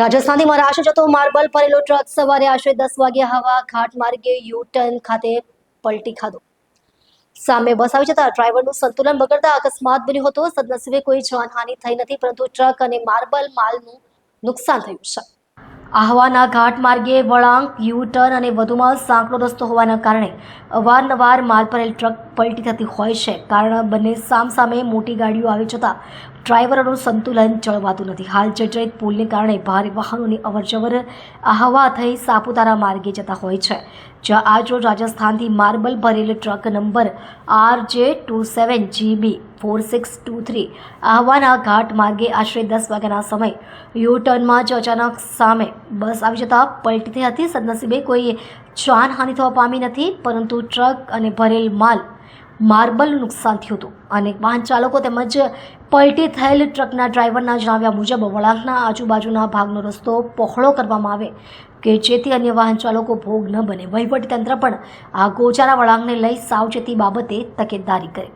રાજસ્થાનથી મહારાષ્ટ્ર જતો માર્બલ ભરેલો ટ્રક સવારે આશરે દસ વાગ્યા હવા ઘાટ માર્ગે યુ ટર્ન ખાતે પલટી ખાધો. સામે બસ આવી જતા ડ્રાઈવરનું સંતુલન બગડતા અકસ્માત બન્યો હતો. સદનસીબે કોઈ જાનહાનિ થઈ નથી, પરંતુ ટ્રક અને માર્બલ માલનું નુકસાન થયું છે. આહવાના ઘાટ માર્ગે વળાંક યુ ટર્ન અને વધુમાં સાંકડો રસ્તો હોવાના કારણે અવારનવાર માલ ભરેલ ટ્રક પલટી થતી હોય છે. કારણ બંને સામસામે મોટી ગાડીઓ આવી જતાં ડ્રાઈવરોનું સંતુલન જળવાતું નથી. હાલ જર્જરિત પુલને કારણે ભારે વાહનોની અવરજવર આહવા થઈ સાપુતારા માર્ગે જતા હોય છે. જ્યાં આજરોજ રાજસ્થાનથી માર્બલ ભરેલ truck number R J two seven GB four six two three આહવાના ઘાટ માર્ગે આશરે દસ વાગ્યાના સમય યુ ટર્નમાં જ અચાનક સામે બસ આવી જતાં પલટી થઈ હતી. સદનસીબે કોઈ જાનહાનિ થવા પામી નથી, પરંતુ ટ્રક અને ભરેલ માલ માર્બલનું નુકસાન થયું હતું. અને વાહન ચાલકો તેમજ પલટી થયેલ ટ્રકના ડ્રાઈવરના જણાવ્યા મુજબ, વળાંકના આજુબાજુના ભાગનો રસ્તો પહોળો કરવામાં આવે કે જેથી અન્ય વાહન ચાલકો ભોગ ન બને. વહીવટીતંત્ર પણ આ ગોચારા વળાંકને લઈ સાવચેતી બાબતે તકેદારી કરે.